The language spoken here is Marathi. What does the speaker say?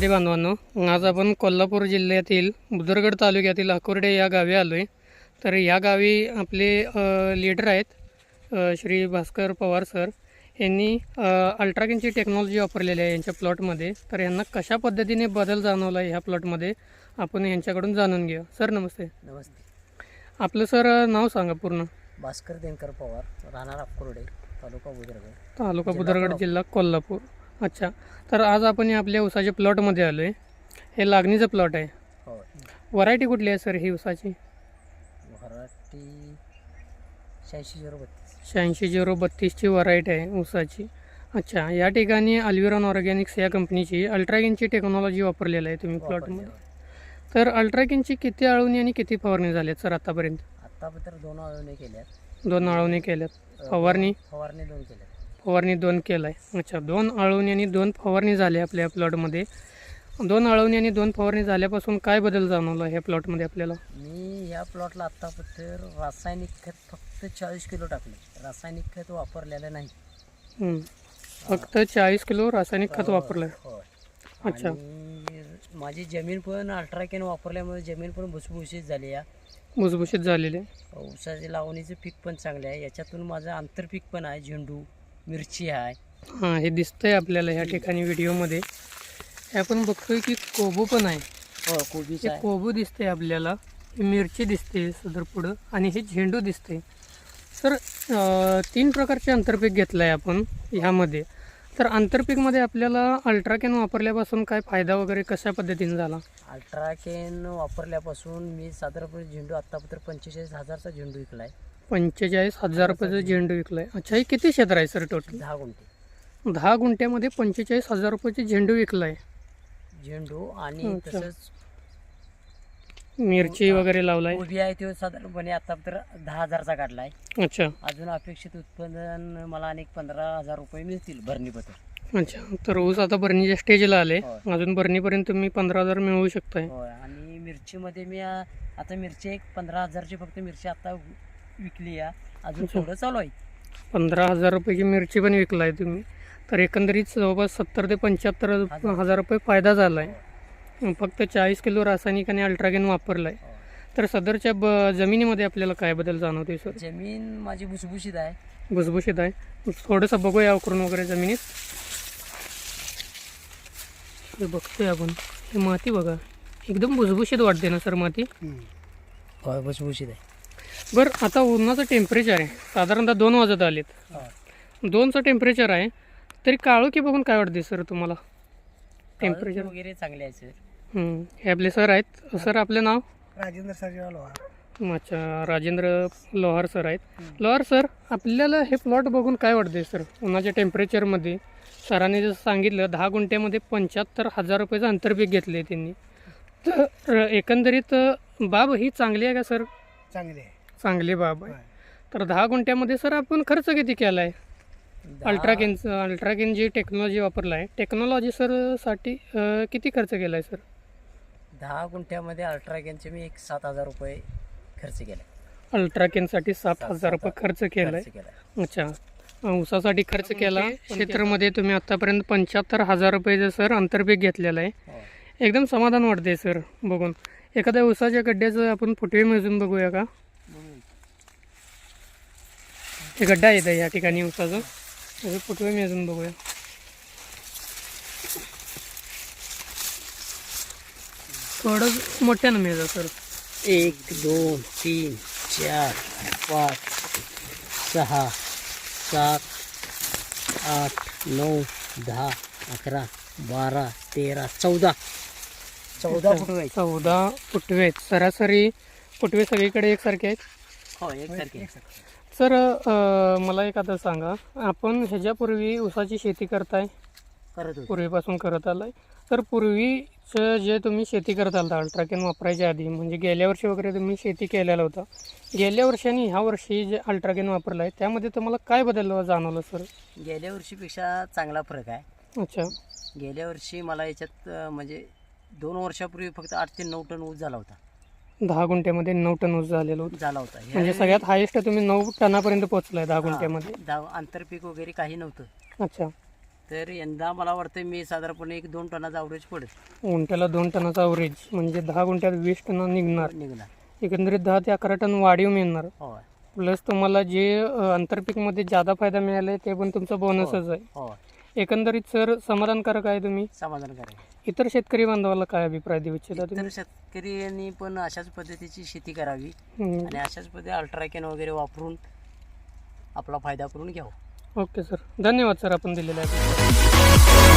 शेतकरी बांधवांनो आज आपण कोल्हापूर जिल्ह्यातील बुदरगड तालुक्यातील अकोर्डे या गावी आलो आहे तर या गावी आपले लीडर आहेत श्री भास्कर पवार सर. यांनी अल्ट्राकिनची टेक्नॉलॉजी वापरलेली आहे यांच्या प्लॉटमध्ये तर यांना कशा पद्धतीने बदल जाणवला आहे ह्या प्लॉटमध्ये आपण यांच्याकडून जाणून घेऊ सर नमस्ते. नमस्ते. आपलं सर नाव सांगा पूर्ण. भास्कर दिनकर पवार राहणार अक्कोरडे तालुका बुद्रगड. तालुका बुदरगड. जिल्हा कोल्हापूर. अच्छा. तर आज आपण या आपल्या उसाच्या प्लॉटमध्ये आलो आहे हे लागणीचं प्लॉट आहे. हो. व्हरायटी कुठली आहे सर ही उसाची? मराठी शहाऐंशी झिरो बत्तीस. शहाऐंशी झिरो बत्तीसची व्हरायटी आहे ऊसाची अच्छा या ठिकाणी अल्विरॉन ऑर्गॅनिक्स या कंपनीची अल्ट्रागिनची टेक्नॉलॉजी वापरलेलं आहे तुम्ही प्लॉटमध्ये तर अल्ट्रागिनची किती आळवणी आणि किती फवारणी झाल्यात सर आतापर्यंत? आत्तापर्यंत दोन आळवणी केल्यात. दोन आळवणी केल्यात. फवारणी? फवारणी दोन केल्यात. फवारणी दोन केलं आहे अच्छा दोन आळवणी आणि दोन फवारणी झाल्या आपल्या प्लॉटमध्ये दोन आळवणी आणि दोन फवारणी झाल्यापासून काय बदल जाणवला ह्या प्लॉटमध्ये आपल्याला? मी ह्या प्लॉटला आत्तापर्यंत रासायनिक खत फक्त चाळीस किलो टाकले. रासायनिक खत वापरलेलं नाही. फक्त चाळीस किलो रासायनिक खत वापरलं आहे होय अच्छा. माझी जमीन पण अल्ट्राकेन वापरल्यामुळे जमीन पण भुसभुशीत झाली या. भुसभुशीत झालेले. ऊसाचे लावणीचं पीक पण चांगले आहे. याच्यातून माझं आंतरपीक पण आहे झेंडू. मिरची आहे. हां हे दिसतंय आपल्याला ह्या ठिकाणी व्हिडिओमध्ये. हे आपण बघतोय की कोबू पण आहे. हो कोबीचं हे आहे. कोबू दिसते आपल्याला. ही मिरची दिसते सदर पुढं. आणि हे झेंडू दिसते अं, तीन प्रकारचे आंतरपीक घेतलं आहे आपण ह्यामध्ये. तर आंतरपीकमध्ये आपल्याला अल्ट्राकेन वापरल्यापासून काय फायदा वगैरे कशा पद्धतीने झाला? अल्ट्राकेन वापरल्यापासून मी साधारणपणे झेंडू आत्तापर्यंत पंचेचाळीस हजारचा झेंडू विकला आहे पंचेचाळीस हजार रुपयाचं झेंडू विकलं आहे अच्छा हे किती क्षेत्र आहे सर टोटल दहा गुंठे. दहा गुंठ्यामध्ये पंचेचाळीस हजार रुपयाचे झेंडू विकलं आहे झेंडू आणि अच्छा. तसंच मिरची वगैरे लावला आहे कोबी आहे तो साधारणपणे आत्तापर्यंत दहा हजारचा काढला आहे अच्छा. अजून अपेक्षित उत्पादन मला अनेक पंधरा हजार रुपये मिळतील भरणीपत्र अच्छा तर ऊस आता भरणीच्या स्टेजला आले. होय. अजून भरणीपर्यंत तुम्ही पंधरा हजार मिळवू शकताय. होय आणि मिरचीमध्ये मी आ- आता मिरची एक पंधरा हजारची फक्त मिरची आता विकली आहे अजून. थोडं चालू आहे. पंधरा हजार रुपयाची मिरची पण विकलाय तुम्ही. तर एकंदरीत जवळपास सत्तर ते पंच्याहत्तर हजार. रुपये फायदा झाला आहे फक्त चाळीस किलो रासायनिक आणि अल्ट्रागेन वापरलाय. होय. तर सदरच्या ब जमिनीमध्ये आपल्याला काय बदल जाणवते सर? जमीन माझी भुसभुशीत आहे. भुसभुशीत आहे. थोडंसं बघूया उकरून वगैरे जमिनीत. हे बघतोय आपण. हे माती बघा. एकदम भुसभुशीत वाटते ना सर माती? भुसभुशीत आहे. बरं आता उन्हाचं टेम्परेचर आहे. साधारणतः दोन वाजत आलेत. दोनचं टेम्परेचर आहे. तरी काळोखी बघून काय वाटते सर तुम्हाला? टेम्परेचर वगैरे चांगले आहे सर. हम्म. हे आपले सर आहेत. सर आपलं नाव? राजेंद्र सर्जेराव लोहार. अच्छा राजेंद्र लोहार सर आहेत. लोहार सर आपल्याला हे प्लॉट बघून काय वाटते सर? उन्हाच्या टेम्परेचरमध्ये सरांनी जसं सांगितलं दहा गुंठ्यामध्ये पंच्याहत्तर हजार रुपयाचं आंतरपीक घेतले त्यांनी. तर एकंदरीत बाब ही चांगली आहे का सर? चांगले चांगली बाब आहे. तर दहा गुंठ्यामध्ये सर आपण खर्च किती केला आहे अल्ट्राकेनचं अल्ट्राकेन जी टेक्नॉलॉजी वापरला आहे टेक्नॉलॉजी सरसाठी अं, किती खर्च केला आहे सर? दहा गुंठ्यामध्ये अल्ट्रागेनचे मी एक सात हजार रुपये खर्च केला अल्ट्राकेनसाठी सात हजार रुपये खर्च केला खर्च केला आहे अच्छा. अं, ऊसासाठी खर्च केला. क्षेत्रामध्ये तुम्ही आतापर्यंत पंच्याहत्तर हजार रुपयेचं सर आंतरपीक घेतलेलं आहे. हो. एकदम समाधान वाटते सर बघून. एखाद्या ऊसाच्या गड्ड्याचं आपण फुटवे मोजून बघूया का? गड्डा येत आहे या ठिकाणी ऊसाचं त्याचे फुटवे मेजून बघूया. थोडं मोठ्यानं मेजा सर. एक दोन तीन चार पाच सहा सात आठ नऊ दहा अकरा बारा तेरा चौदा. चौदा फुट व्हायचे चौदा फुटवे सरासरी फुटवे सगळीकडे एकसारखे आहेत? हो एकसारखे सर अं, मला एक आता सांगा. आपण ह्याच्यापूर्वी ऊसाची शेती करताय. करत होतो. पूर्वीपासून करत आलाय. तर पूर्वीचं जे तुम्ही शेती करत आलता अल्ट्राकेन वापरायच्या आधी म्हणजे गेल्या वर्षी वगैरे तुम्ही शेती केलेला होता. गेल्या वर्षी आणि ह्या वर्षी जे अल्ट्राकेन वापरलं आहे त्यामध्ये तुम्हाला काय बदल जाणवलं सर? गेल्या वर्षीपेक्षा चांगला फरक आहे. अच्छा. गेल्या वर्षी मला याच्यात अं, म्हणजे दोन वर्षापूर्वी फक्त आठ ते नऊ टन ऊस झाला होता. दहा गुंठ्यामध्ये नऊ टन ऊस झालेलं होतं. झाला होता. म्हणजे सगळ्यात हायेस्ट तुम्ही नऊ टनापर्यंत पोहोचलाय दहा गुंठ्यामध्ये. दहा आंतरपीक वगैरे काही नव्हतं. अच्छा. तर यंदा मला वाटतं मी साधारणपणे एक दोन टनाचा अवरेज पडेल. गुंठ्याला दोन टनाचा अवरेज म्हणजे दहा गुंठ्यात वीस टन निघणार. निघणार. एकंदरीत दहा ते अकरा टन वाढीव मिळणार. होय. प्लस तुम्हाला जे अ, आंतरपीकमध्ये जादा फायदा मिळाला आहे ते पण तुमचा बोनसच आहे. होय. एकंदरीत सर समाधानकारक आहे तुम्ही? समाधान करायचं इतर शेतकरी बांधवाला काय अभिप्राय देऊ इच्छिता तुम्ही? तर शेतकऱ्यांनी पण अशाच पद्धतीची शेती करावी हम्म. आणि अशाच पद्धती अल्ट्राकॅन वगैरे वापरून आपला फायदा करून घ्यावा. Okay sir. धन्यवाद सर आपण दिलेल्या आहे